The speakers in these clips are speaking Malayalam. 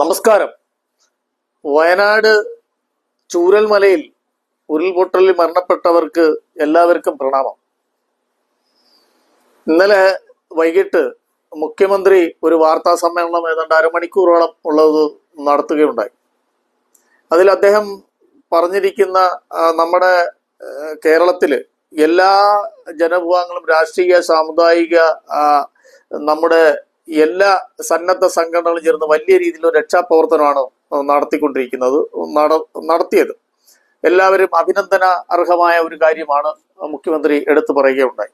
നമസ്കാരം. വയനാട് ചൂരൽമലയിൽ ഉരുൾപൊട്ടലിൽ മരണപ്പെട്ടവർക്ക് എല്ലാവർക്കും പ്രണാമം. ഇന്നലെ വൈകിട്ട് മുഖ്യമന്ത്രി ഒരു വാർത്താ സമ്മേളനം ഏതാണ്ട് അരമണിക്കൂറോളം ഉള്ളത് നടത്തുകയുണ്ടായി. അതിൽ അദ്ദേഹം പറഞ്ഞിരിക്കുന്ന നമ്മുടെ കേരളത്തിൽ എല്ലാ ജനവിഭാഗങ്ങളും രാഷ്ട്രീയ സാമുദായിക നമ്മുടെ എല്ലാ സന്നദ്ധ സംഘടനകളും ചേർന്ന് വലിയ രീതിയിലുള്ള രക്ഷാപ്രവർത്തനമാണ് നടത്തിക്കൊണ്ടിരിക്കുന്നത് നട- നടത്തിയത്. എല്ലാവരും അഭിനന്ദന അർഹമായ ഒരു കാര്യമാണ് മുഖ്യമന്ത്രി എടുത്തു പറയുകയുണ്ടായി.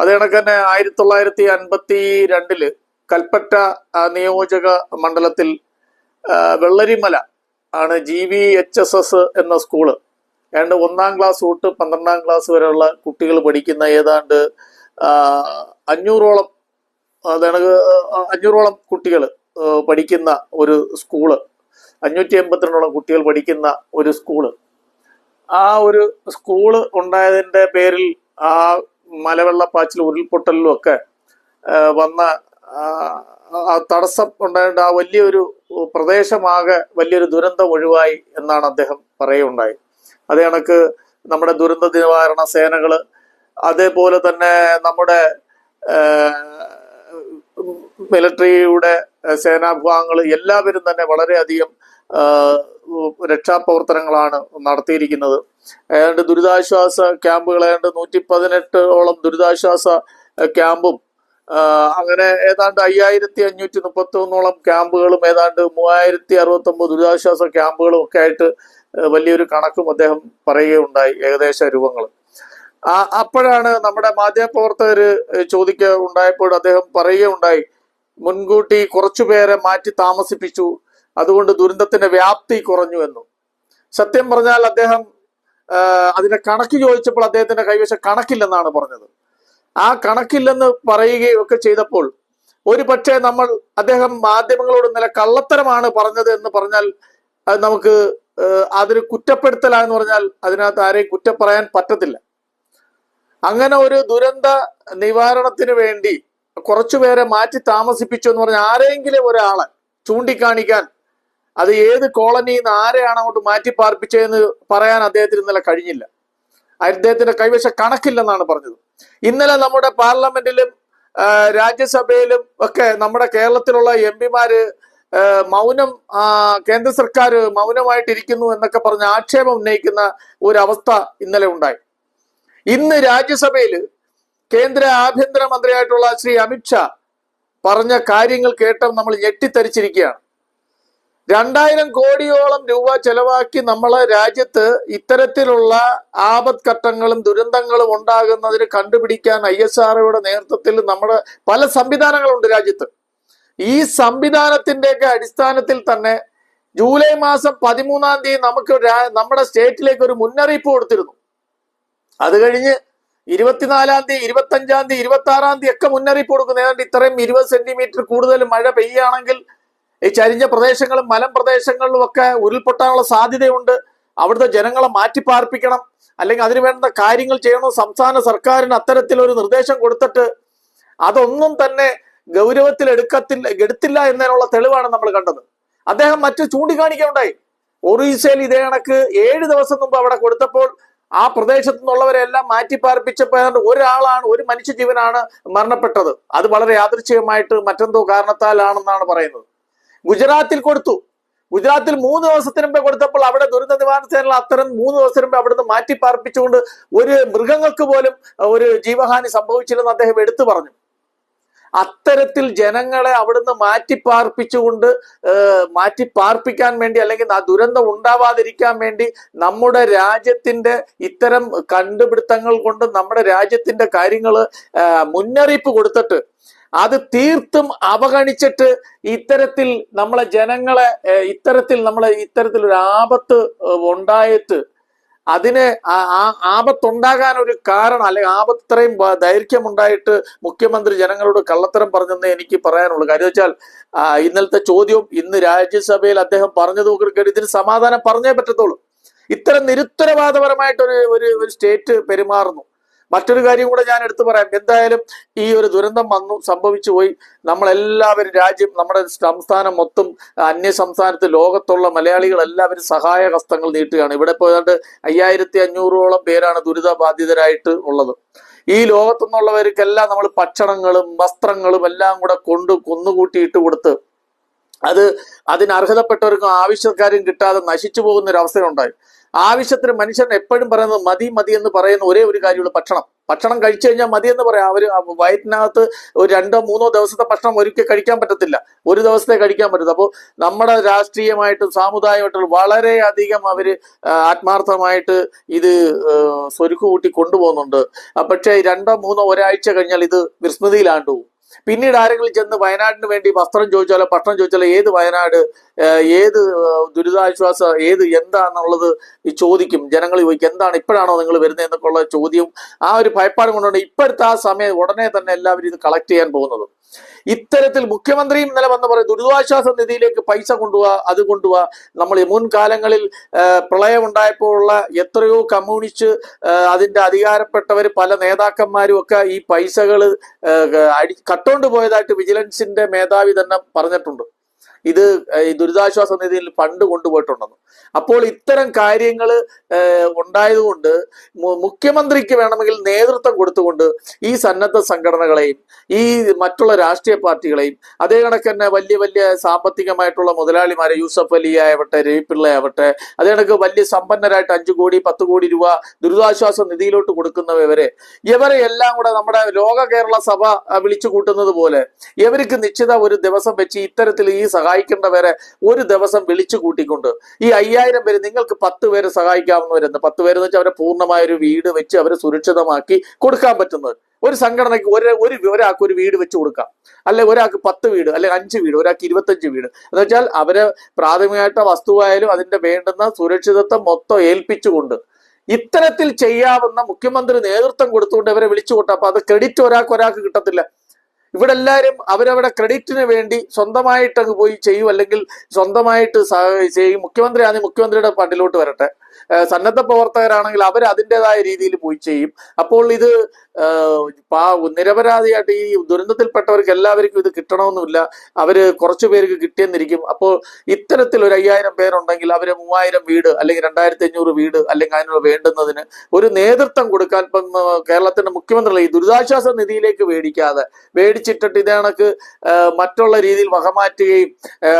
അത് കണക്ക് തന്നെ ആയിരത്തി തൊള്ളായിരത്തി അൻപത്തി രണ്ടിൽ കൽപ്പറ്റ നിയോജക മണ്ഡലത്തിൽ വെള്ളരിമല ആണ് G V H S S എന്ന സ്കൂൾ. ഏതാണ്ട് ഒന്നാം ക്ലാസ് തൊട്ട് പന്ത്രണ്ടാം ക്ലാസ് വരെയുള്ള കുട്ടികൾ പഠിക്കുന്ന ഏതാണ്ട് അഞ്ഞൂറോളം അതാണ് അഞ്ഞൂറോളം കുട്ടികൾ പഠിക്കുന്ന ഒരു സ്കൂൾ. അഞ്ഞൂറ്റി എൺപത്തിരണ്ടോളം കുട്ടികൾ പഠിക്കുന്ന ഒരു സ്കൂൾ. ആ ഒരു സ്കൂൾ ഉണ്ടായതിന്റെ പേരിൽ ആ മലവെള്ളപ്പാച്ചിലും ഉരുൾപൊട്ടലിലും ഒക്കെ വന്ന തടസ്സം ഉണ്ടായിട്ട് ആ വലിയൊരു പ്രദേശമാകെ വലിയൊരു ദുരന്തം ഒഴിവായി എന്നാണ് അദ്ദേഹം പറയുകയുണ്ടായി. അതേ കണക്ക് നമ്മുടെ ദുരന്ത നിവാരണ സേനകൾ അതേപോലെ തന്നെ നമ്മുടെ മിലിറ്ററിയുടെ സേനാവിഭാഗങ്ങൾ എല്ലാവരും തന്നെ വളരെയധികം രക്ഷാപ്രവർത്തനങ്ങളാണ് നടത്തിയിരിക്കുന്നത്. ഏതാണ്ട് ദുരിതാശ്വാസ ക്യാമ്പുകൾ ഏതാണ്ട് നൂറ്റി പതിനെട്ടോളം ദുരിതാശ്വാസ ക്യാമ്പും അങ്ങനെ ഏതാണ്ട് അയ്യായിരത്തി അഞ്ഞൂറ്റി മുപ്പത്തി ഒന്നോളം ക്യാമ്പുകളും ഏതാണ്ട് മൂവായിരത്തി അറുപത്തി ഒമ്പത് ദുരിതാശ്വാസ ക്യാമ്പുകളും ഒക്കെ ആയിട്ട് വലിയൊരു കണക്കും അദ്ദേഹം പറയുകയുണ്ടായി ഏകദേശ രൂപങ്ങൾ അപ്പോഴാണ് നമ്മുടെ മാധ്യമപ്രവർത്തകര് ചോദിക്ക ഉണ്ടായപ്പോൾ അദ്ദേഹം പറയുകയുണ്ടായി മുൻകൂട്ടി കുറച്ചുപേരെ മാറ്റി താമസിപ്പിച്ചു. അതുകൊണ്ട് ദുരന്തത്തിന്റെ വ്യാപ്തി കുറഞ്ഞു എന്നു. സത്യം പറഞ്ഞാൽ അദ്ദേഹം അതിന്റെ കണക്ക് ചോദിച്ചപ്പോൾ അദ്ദേഹത്തിന്റെ കൈവശം കണക്കില്ലെന്നാണ് പറഞ്ഞത്. ആ കണക്കില്ലെന്ന് പറയുകയും ഒക്കെ ചെയ്തപ്പോൾ ഒരു പക്ഷേ നമ്മൾ അദ്ദേഹം മാധ്യമങ്ങളോട് ഇന്നലെ കള്ളത്തരമാണ് പറഞ്ഞത് എന്ന് പറഞ്ഞാൽ അത് നമുക്ക് അതിന് കുറ്റപ്പെടുത്തലാന്ന് പറഞ്ഞാൽ അതിനകത്ത് ആരെയും കുറ്റം പറയാൻ പറ്റത്തില്ല. അങ്ങനെ ഒരു ദുരന്ത നിവാരണത്തിന് വേണ്ടി കുറച്ചുപേരെ മാറ്റി താമസിപ്പിച്ചു എന്ന് പറഞ്ഞാൽ ആരെങ്കിലും ഒരാളെ ചൂണ്ടിക്കാണിക്കാൻ അത് ഏത് കോളനിയിൽ നിന്ന് ആരെയാണ് അങ്ങോട്ട് മാറ്റി പാർപ്പിച്ചതെന്ന് പറയാൻ അദ്ദേഹത്തിന് ഇന്നലെ കഴിഞ്ഞില്ല. അദ്ദേഹത്തിന്റെ കൈവശ കണക്കില്ലെന്നാണ് പറഞ്ഞത്. ഇന്നലെ നമ്മുടെ പാർലമെന്റിലും രാജ്യസഭയിലും ഒക്കെ നമ്മുടെ കേരളത്തിലുള്ള എം പിമാര് മൗനം കേന്ദ്ര സർക്കാർ മൗനമായിട്ടിരിക്കുന്നു എന്നൊക്കെ പറഞ്ഞ് ആക്ഷേപം ഉന്നയിക്കുന്ന ഒരു അവസ്ഥ ഇന്നലെ ഉണ്ടായി. ഇന്ന് രാജ്യസഭയിൽ കേന്ദ്ര ആഭ്യന്തര മന്ത്രിയായിട്ടുള്ള ശ്രീ അമിത്ഷാ പറഞ്ഞ കാര്യങ്ങൾ കേട്ട നമ്മൾ ഞെട്ടിത്തരിച്ചിരിക്കുകയാണ്. രണ്ടായിരം കോടിയോളം രൂപ ചെലവാക്കി നമ്മളെ രാജ്യത്ത് ഇത്തരത്തിലുള്ള ആപത്ഘട്ടങ്ങളും ദുരന്തങ്ങളും ഉണ്ടാകുന്നതിന് കണ്ടുപിടിക്കാൻ ഐ എസ് ആർഒയുടെ നേതൃത്വത്തിൽ നമ്മുടെ പല സംവിധാനങ്ങളുണ്ട് രാജ്യത്ത്. ഈ സംവിധാനത്തിന്റെയൊക്കെ അടിസ്ഥാനത്തിൽ തന്നെ ജൂലൈ മാസം പതിമൂന്നാം തീയതി നമുക്ക് നമ്മുടെ സ്റ്റേറ്റിലേക്ക് ഒരു മുന്നറിയിപ്പ് കൊടുത്തിരുന്നു. അത് കഴിഞ്ഞ് ഇരുപത്തിനാലാം തീയതി ഇരുപത്തഞ്ചാം തീയതി ഇരുപത്തി ആറാം തീയതി ഒക്കെ മുന്നറിയിപ്പ് കൊടുക്കുന്നു. ഏതാണ്ട് ഇത്രയും ഇരുപത് സെന്റിമീറ്റർ കൂടുതൽ മഴ പെയ്യുകയാണെങ്കിൽ ഈ ചരിഞ്ഞ പ്രദേശങ്ങളും മലം പ്രദേശങ്ങളിലും ഒക്കെ ഉരുൾപൊട്ടാനുള്ള സാധ്യതയുണ്ട്. അവിടുത്തെ ജനങ്ങളെ മാറ്റിപ്പാർപ്പിക്കണം. അല്ലെങ്കിൽ അതിന് വേണ്ട കാര്യങ്ങൾ ചെയ്യണം. സംസ്ഥാന സർക്കാരിന് അത്തരത്തിലൊരു നിർദ്ദേശം കൊടുത്തിട്ട് അതൊന്നും തന്നെ ഗൗരവത്തിൽ എടുക്കത്തില്ല എടുത്തില്ല എന്നതിനുള്ള തെളിവാണ് നമ്മൾ കണ്ടത്. അദ്ദേഹം മറ്റു ചൂണ്ടിക്കാണിക്കുകയുണ്ടായി. ഒറീസയിൽ ഇതേ കണക്ക് ഏഴ് ദിവസം മുമ്പ് അവിടെ കൊടുത്തപ്പോൾ ആ പ്രദേശത്തു നിന്നുള്ളവരെല്ലാം മാറ്റിപ്പാർപ്പിച്ചപ്പോൾ ഒരാളാണ് ഒരു മനുഷ്യജീവനാണ് മരണപ്പെട്ടത്. അത് വളരെ യാദൃച്ഛികമായിട്ട് മറ്റെന്തോ കാരണത്താലാണെന്നാണ് പറയുന്നത്. ഗുജറാത്തിൽ കൊടുത്തു. ഗുജറാത്തിൽ മൂന്ന് ദിവസത്തിന് മുമ്പേ കൊടുത്തപ്പോൾ അവിടെ ദുരന്ത നിവാരണ സേന അത്തരം മൂന്ന് ദിവസത്തിന് മുമ്പ് അവിടുന്ന് മാറ്റിപ്പാർപ്പിച്ചുകൊണ്ട് ഒരു മൃഗങ്ങൾക്ക് പോലും ഒരു ജീവഹാനി സംഭവിച്ചില്ലെന്ന് അദ്ദേഹം എടുത്തു പറഞ്ഞു. അത്തരത്തിൽ ജനങ്ങളെ അവിടുന്ന് മാറ്റിപ്പാർപ്പിച്ചുകൊണ്ട് മാറ്റിപ്പാർപ്പിക്കാൻ വേണ്ടി അല്ലെങ്കിൽ ആ ദുരന്തം ഉണ്ടാവാതിരിക്കാൻ വേണ്ടി നമ്മുടെ രാജ്യത്തിന്റെ ഇത്തരം കണ്ടുപിടുത്തങ്ങൾ കൊണ്ട് നമ്മുടെ രാജ്യത്തിന്റെ കാര്യങ്ങൾ മുന്നറിയിപ്പ് കൊടുത്തിട്ട് അത് തീർത്തും അവഗണിച്ചിട്ട് ഇത്തരത്തിൽ നമ്മളെ ജനങ്ങളെ ഇത്തരത്തിൽ നമ്മളെ ഇത്തരത്തിൽ ഒരു ആപത്ത് ഉണ്ടായിട്ട് അതിന് ആപത്തുണ്ടാകാൻ ഒരു കാരണം അല്ലെങ്കിൽ ആപത്ത് ഇത്രയും ദൈർഘ്യമുണ്ടായിട്ട് മുഖ്യമന്ത്രി ജനങ്ങളോട് കള്ളത്തരം പറഞ്ഞെന്ന് എനിക്ക് പറയാനുള്ളൂ. കാര്യം വെച്ചാൽ ഇന്നലത്തെ ചോദ്യവും ഇന്ന് രാജ്യസഭയിൽ അദ്ദേഹം പറഞ്ഞത് കേട്ട് ഇതിന് സമാധാനം പറഞ്ഞേ പറ്റത്തുള്ളൂ. ഇത്തരം നിരുത്തരവാദപരമായിട്ട് ഒരു ഒരു ഒരു സ്റ്റേറ്റ് പെരുമാറുന്നു. മറ്റൊരു കാര്യം കൂടെ ഞാൻ എടുത്തു പറയാം. എന്തായാലും ഈ ഒരു ദുരന്തം വന്നു സംഭവിച്ചു പോയി. നമ്മളെല്ലാവരും രാജ്യം നമ്മുടെ സംസ്ഥാനം മൊത്തം അന്യ സംസ്ഥാനത്ത് ലോകത്തുള്ള മലയാളികൾ എല്ലാവരും സഹായ ഹസ്തങ്ങൾ നീട്ടുകയാണ്. ഇവിടെ പോയാണ്ട് അയ്യായിരത്തി അഞ്ഞൂറോളം പേരാണ് ദുരിതബാധിതരായിട്ട് ഉള്ളത്. ഈ ലോകത്തുനിന്നുള്ളവർക്കെല്ലാം നമ്മൾ ഭക്ഷണങ്ങളും വസ്ത്രങ്ങളും എല്ലാം കൂടെ കൊണ്ട് കുന്നുകൂട്ടി ഇട്ട് കൊടുത്ത് അത് അതിന് അർഹതപ്പെട്ടവർക്കും ആവശ്യക്കാരും കിട്ടാതെ നശിച്ചു പോകുന്ന ഒരു അവസരം ഉണ്ടായി. ആവശ്യത്തിന് മനുഷ്യൻ എപ്പോഴും പറയുന്നത് മതി മതി എന്ന് പറയുന്ന ഒരേ ഒരു കാര്യമുള്ളൂ ഭക്ഷണം. ഭക്ഷണം കഴിച്ചു കഴിഞ്ഞാൽ മതി എന്ന് പറയാം. അവർ വയറ്റിനകത്ത് ഒരു രണ്ടോ മൂന്നോ ദിവസത്തെ ഭക്ഷണം ഒരിക്കൽ കഴിക്കാൻ പറ്റത്തില്ല. ഒരു ദിവസത്തെ കഴിക്കാൻ പറ്റത്തില്ല. അപ്പോൾ നമ്മുടെ രാഷ്ട്രീയമായിട്ടും സാമുദായമായിട്ടും വളരെയധികം അവർ ആത്മാർത്ഥമായിട്ട് ഇത് സ്വരുക്കു കൂട്ടി കൊണ്ടുപോകുന്നുണ്ട്. പക്ഷേ രണ്ടോ മൂന്നോ ഒരാഴ്ച കഴിഞ്ഞാൽ ഇത് വിസ്മൃതിയിലാണ്ടു പിന്നീട് ആരെങ്കിലും ചെന്ന് വയനാടിന് വേണ്ടി വസ്ത്രം ചോദിച്ചാലോ ഭക്ഷണം ചോദിച്ചാലോ ഏത് വയനാട് ഏത് ദുരിതാശ്വാസ ഏത് എന്താണെന്നുള്ളത് ചോദിക്കും. ജനങ്ങൾ ചോദിക്കും എന്താണ് ഇപ്പോഴാണോ നിങ്ങൾ വരുന്നത് എന്നൊക്കെയുള്ള ചോദ്യം ആ ഒരു ഭയപ്പാട് കൊണ്ടുകൊണ്ട് ഇപ്പോഴത്തെ ആ സമയം ഉടനെ തന്നെ എല്ലാവരും ഇത് കളക്ട് ചെയ്യാൻ പോകുന്നത്. ഇത്തരത്തിൽ മുഖ്യമന്ത്രിയും ഇന്നലെ വന്ന് പറയും ദുരിതാശ്വാസ നിധിയിലേക്ക് പൈസ കൊണ്ടുപോവാ അത് കൊണ്ടുപോവാ നമ്മൾ മുൻകാലങ്ങളിൽ ഏഹ് പ്രളയം ഉണ്ടായപ്പോഴുള്ള എത്രയോ കമ്മ്യൂണിസ്റ്റ് അതിന്റെ അധികാരപ്പെട്ടവർ പല നേതാക്കന്മാരും ഒക്കെ ഈ പൈസകൾ അടി കട്ടോണ്ട് പോയതായിട്ട് വിജിലൻസിന്റെ മേധാവി തന്നെ പറഞ്ഞിട്ടുണ്ട്. ഇത് ദുരിതാശ്വാസ നിധിയിൽ ഫണ്ട് കൊണ്ടുപോയിട്ടുണ്ടെന്ന്. അപ്പോൾ ഇത്തരം കാര്യങ്ങൾ ഉണ്ടായതുകൊണ്ട് മുഖ്യമന്ത്രിക്ക് വേണമെങ്കിൽ നേതൃത്വം കൊടുത്തുകൊണ്ട് ഈ സന്നദ്ധ സംഘടനകളെയും ഈ മറ്റുള്ള രാഷ്ട്രീയ പാർട്ടികളെയും അതേ കണക്ക് തന്നെ വലിയ വലിയ സാമ്പത്തികമായിട്ടുള്ള മുതലാളിമാരെ യൂസഫ് അലി ആവട്ടെ രവിപിള്ള ആവട്ടെ അതേ കണക്ക് വലിയ സമ്പന്നരായിട്ട് അഞ്ചു കോടി പത്ത് കോടി രൂപ ദുരിതാശ്വാസ നിധിയിലോട്ട് കൊടുക്കുന്നവരെ ഇവരെ. എല്ലാം കൂടെ നമ്മുടെ ലോക കേരള സഭ വിളിച്ചു കൂട്ടുന്നത് പോലെ ഇവർക്ക് നിശ്ചിത ഒരു ദിവസം വെച്ച് ഇത്തരത്തിൽ ഈ സഹായിക്കേണ്ടവരെ ഒരു ദിവസം വിളിച്ചു കൂട്ടിക്കൊണ്ട്. ഈ അയ്യായിരം പേര് നിങ്ങൾക്ക് പത്ത് പേര് സഹായിക്കാവുന്നവരെന്ന് പത്ത് പേര് എന്ന് വെച്ചാൽ അവരെ പൂർണമായ ഒരു വീട് വെച്ച് അവരെ സുരക്ഷിതമാക്കി കൊടുക്കാൻ പറ്റുന്നത്. ഒരു സംഘടനയ്ക്ക് ഒരു ഒരു ഒരാൾക്ക് ഒരു വീട് വെച്ച് കൊടുക്കാം. അല്ലെ ഒരാൾക്ക് പത്ത് വീട് അല്ലെ അഞ്ച് വീട് ഒരാൾക്ക് ഇരുപത്തഞ്ച് വീട്. എന്ന് വെച്ചാൽ അവരെ പ്രാഥമികമായിട്ട് വസ്തുവായാലും അതിന്റെ വേണ്ടുന്ന സുരക്ഷിതത്വം മൊത്തം ഏൽപ്പിച്ചുകൊണ്ട് ഇത്തരത്തിൽ ചെയ്യാവുന്ന മുഖ്യമന്ത്രി നേതൃത്വം കൊടുത്തുകൊണ്ട് അവരെ വിളിച്ചു കൂട്ടാം. അപ്പൊ അത് ക്രെഡിറ്റ് ഒരാൾക്ക് ഒരാൾക്ക് കിട്ടത്തില്ല. ഇവിടെ എല്ലാവരും അവരവരുടെ ക്രെഡിറ്റിന് വേണ്ടി സ്വന്തമായിട്ട് അങ്ങ് പോയി ചെയ്യും അല്ലെങ്കിൽ സ്വന്തമായിട്ട് ചെയ്യും. മുഖ്യമന്ത്രി ആണെങ്കിൽ മുഖ്യമന്ത്രിയുടെ ഫണ്ടിലോട്ട് വരട്ടെ. സന്നദ്ധ പ്രവർത്തകരാണെങ്കിൽ അവർ അതിന്റെതായ രീതിയിൽ പോയി ചെയ്യും. അപ്പോൾ ഇത് നിരപരാധിയായിട്ട് ഈ ദുരന്തത്തിൽപ്പെട്ടവർക്ക് എല്ലാവർക്കും ഇത് കിട്ടണമെന്നില്ല. അവർ കുറച്ചു പേർക്ക് കിട്ടിയെന്നിരിക്കും. അപ്പോൾ ഇത്തരത്തിൽ ഒരു അയ്യായിരം പേരുണ്ടെങ്കിൽ അവർ മൂവായിരം വീട് അല്ലെങ്കിൽ രണ്ടായിരത്തി അഞ്ഞൂറ് വീട് അല്ലെങ്കിൽ അതിനുള്ള വേണ്ടുന്നതിന് ഒരു നേതൃത്വം കൊടുക്കാൻ ഇപ്പം കേരളത്തിന്റെ മുഖ്യമന്ത്രി ഈ ദുരിതാശ്വാസ നിധിയിലേക്ക് മേടിക്കാതെ മേടിച്ചിട്ടിട്ട് ഇതേക്ക് മറ്റുള്ള രീതിയിൽ വകമാറ്റുകയും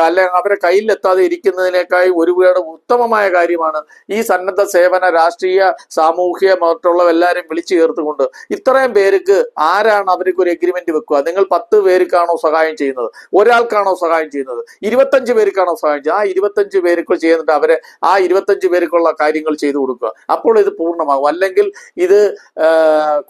അല്ലെങ്കിൽ അവരെ കയ്യിലെത്താതെ ഇരിക്കുന്നതിനേക്കായി ഒരുപാട് ഉത്തമമായ കാര്യമാണ് ഈ സന്നദ്ധ സേവന രാഷ്ട്രീയ സാമൂഹ്യ മറ്റുള്ള എല്ലാവരും വിളിച്ചു ചേർത്തുകൊണ്ട് ഇത്രയും പേർക്ക് ആരാണ് അവർക്ക് ഒരു എഗ്രിമെന്റ് വെക്കുക? നിങ്ങൾ പത്ത് പേർക്കാണോ സഹായം ചെയ്യുന്നത്? ഒരാൾക്കാണോ സഹായം ചെയ്യുന്നത്? ഇരുപത്തഞ്ച് പേർക്കാണോ സഹായം ചെയ്യുന്നത്? ആ ഇരുപത്തഞ്ച് പേർക്ക് ചെയ്യുന്നുണ്ട് അവരെ ആ ഇരുപത്തഞ്ച് പേർക്കുള്ള കാര്യങ്ങൾ ചെയ്തു കൊടുക്കുക. അപ്പോൾ ഇത് പൂർണമാകും. അല്ലെങ്കിൽ ഇത്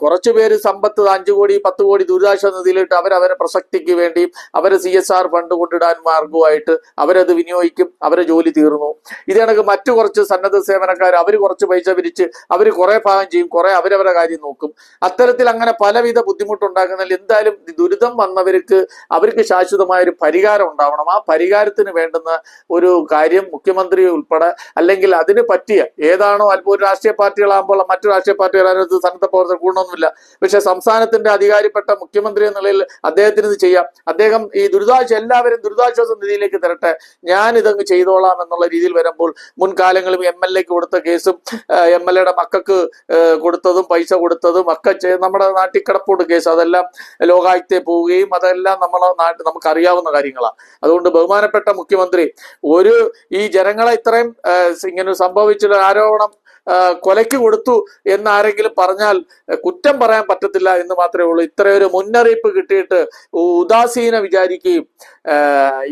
കുറച്ച് പേര് സമ്പത്ത് അഞ്ചു കോടി പത്ത് കോടി ദുരിതാശ്വാസ നിധിയിലിട്ട് അവരവരെ പ്രസക്തിക്ക് വേണ്ടിയും അവരെ സി എസ് ആർ ഫണ്ട് കൊണ്ടിടാൻ മാർഗമായിട്ട് അവരത് വിനിയോഗിക്കും അവരെ ജോലി തീർന്നു. ഇത് കണക്ക് മറ്റു കുറച്ച് സന്നദ്ധ സേവനക്കാർ അവർ കുറച്ച് പൈസ പിരിച്ച് അവർ കുറെ ഭാഗം ചെയ്യും കുറെ അവരവരുടെ കാര്യം നോക്കും. അത്തരത്തിൽ അങ്ങനെ പലവിധ ബുദ്ധിമുട്ടുണ്ടാക്കുന്നതിൽ എന്തായാലും ദുരിതം വന്നവർക്ക് അവർക്ക് ശാശ്വതമായ ഒരു പരിഹാരം ഉണ്ടാവണം. ആ പരിഹാരത്തിന് വേണ്ടുന്ന ഒരു കാര്യം മുഖ്യമന്ത്രി ഉൾപ്പെടെ അല്ലെങ്കിൽ അതിന് പറ്റിയ ഏതാണോ അല്പം ഒരു രാഷ്ട്രീയ പാർട്ടികളാകുമ്പോൾ മറ്റു രാഷ്ട്രീയ പാർട്ടികൾ അതിനകത്ത് സന്നദ്ധ പ്രവർത്തകർ കൂടണമെന്നില്ല പക്ഷെ സംസ്ഥാനത്തിന്റെ അധികാരിപ്പെട്ട മുഖ്യമന്ത്രി എന്ന നിലയിൽ അദ്ദേഹത്തിന് ഇത് ചെയ്യാം. അദ്ദേഹം ഈ ദുരിതാശ്വാസം എല്ലാവരും ദുരിതാശ്വാസ നിധിയിലേക്ക് തരട്ടെ. ഞാൻ ഇതങ്ങ് ചെയ്തോളാം എന്നുള്ള രീതിയിൽ വരുമ്പോൾ മുൻകാലങ്ങളിൽ എം എൽ കൊടുത്ത കേസും എം എൽ എയുടെ മക്കൾക്ക് കൊടുത്തതും പൈസ കൊടുത്തതും ഒക്കെ ചെയ്ത് നമ്മുടെ നാട്ടിൽ കിടപ്പുണ്ട് കേസ്. അതെല്ലാം ലോകായുക്തയെ പോവുകയും അതെല്ലാം നമ്മളെ നാട്ടിൽ നമുക്ക് അറിയാവുന്ന കാര്യങ്ങളാണ്. അതുകൊണ്ട് ബഹുമാനപ്പെട്ട മുഖ്യമന്ത്രി ഒരു ഈ ജനങ്ങളെ ഇത്രയും ഇങ്ങനെ സംഭവിച്ചിട്ട് ആരോപണം കൊലയ്ക്ക് കൊടുത്തു എന്നാരെങ്കിലും പറഞ്ഞാൽ കുറ്റം പറയാൻ പറ്റത്തില്ല എന്ന് മാത്രമേ ഉള്ളൂ. ഇത്രയൊരു മുന്നറിയിപ്പ് കിട്ടിയിട്ട് ഉദാസീന വിചാരിക്കുകയും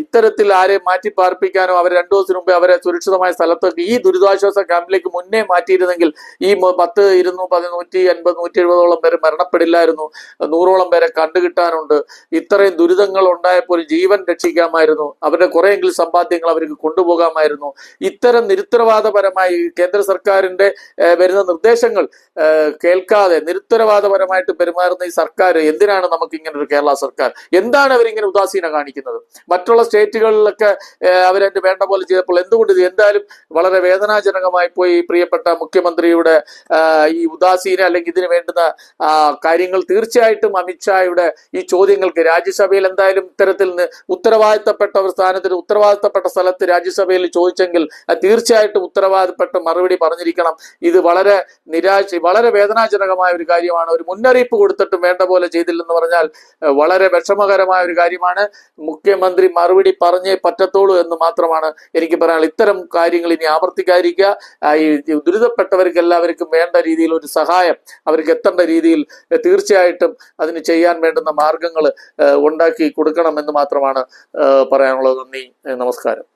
ഇത്തരത്തിൽ ആരെയും മാറ്റി പാർപ്പിക്കാനോ അവർ രണ്ടു ദിവസം മുമ്പേ അവരെ സുരക്ഷിതമായ സ്ഥലത്തേക്ക് ഈ ദുരിതാശ്വാസ ക്യാമ്പിലേക്ക് മുന്നേ മാറ്റിയിരുന്നെങ്കിൽ ഈ പത്ത് ഇരുന്നൂ പതിനൂറ്റി അൻപത് നൂറ്റി എഴുപതോളം പേര് മരണപ്പെടില്ലായിരുന്നു. നൂറോളം പേരെ കണ്ടുകിട്ടാനുണ്ട്. ഇത്രയും ദുരിതങ്ങൾ ഉണ്ടായപ്പോൾ ജീവൻ രക്ഷിക്കാമായിരുന്നു. അവരുടെ കുറെയെങ്കിലും സമ്പാദ്യങ്ങൾ അവർക്ക് കൊണ്ടുപോകാമായിരുന്നു. ഇത്തരം നിരുത്തരവാദപരമായി കേന്ദ്ര സർക്കാരിന്റെ ഗവൺമെന്റിന്റെ വരുന്ന നിർദ്ദേശങ്ങൾ കേൾക്കാതെ നിരുത്തരവാദപരമായിട്ട് പെരുമാറുന്ന ഈ സർക്കാർ എന്തിനാണ് നമുക്ക് ഇങ്ങനെ ഒരു കേരള സർക്കാർ? എന്താണ് അവരിങ്ങനെ ഉദാസീന കാണിക്കുന്നത്? മറ്റുള്ള സ്റ്റേറ്റുകളിലൊക്കെ അവരതിന്റെ വേണ്ട പോലെ ചെയ്തപ്പോൾ എന്തുകൊണ്ട് ഇത് എന്തായാലും വളരെ വേദനാജനകമായി പോയി? പ്രിയപ്പെട്ട മുഖ്യമന്ത്രിയുടെ ഈ ഉദാസീന അല്ലെങ്കിൽ ഇതിന് വേണ്ടുന്ന കാര്യങ്ങൾ തീർച്ചയായിട്ടും അമിത്ഷായുടെ ഈ ചോദ്യങ്ങൾക്ക് രാജ്യസഭയിൽ എന്തായാലും ഇത്തരത്തിൽ ഉത്തരവാദിത്തപ്പെട്ട ഒരു സ്ഥാനത്തിന് ഉത്തരവാദിത്തപ്പെട്ട സ്ഥലത്ത് രാജ്യസഭയിൽ ചോദിച്ചെങ്കിൽ തീർച്ചയായിട്ടും ഉത്തരവാദിത്തപ്പെട്ട മറുപടി പറഞ്ഞിരിക്കണം. ഇത് വളരെ നിരാശ വളരെ വേദനാജനകമായ ഒരു കാര്യമാണ്. ഒരു മുന്നറിയിപ്പ് കൊടുത്തിട്ടും വേണ്ട പോലെ ചെയ്തില്ലെന്ന് പറഞ്ഞാൽ വളരെ വിഷമകരമായ ഒരു കാര്യമാണ്. മുഖ്യമന്ത്രി മറുപടി പറഞ്ഞേ പറ്റത്തുള്ളൂ എന്ന് മാത്രമാണ് എനിക്ക് പറയാനുള്ളത്. ഇത്തരം കാര്യങ്ങൾ ഇനി ആവർത്തിക്കാതിരിക്കുക. ഈ ദുരിതപ്പെട്ടവർക്ക് എല്ലാവർക്കും വേണ്ട രീതിയിൽ ഒരു സഹായം അവർക്ക് എത്തേണ്ട രീതിയിൽ തീർച്ചയായിട്ടും അതിന് ചെയ്യാൻ വേണ്ടുന്ന മാർഗങ്ങൾ ഉണ്ടാക്കി കൊടുക്കണം എന്ന് മാത്രമാണ് പറയാനുള്ളത്. നന്ദി നമസ്കാരം.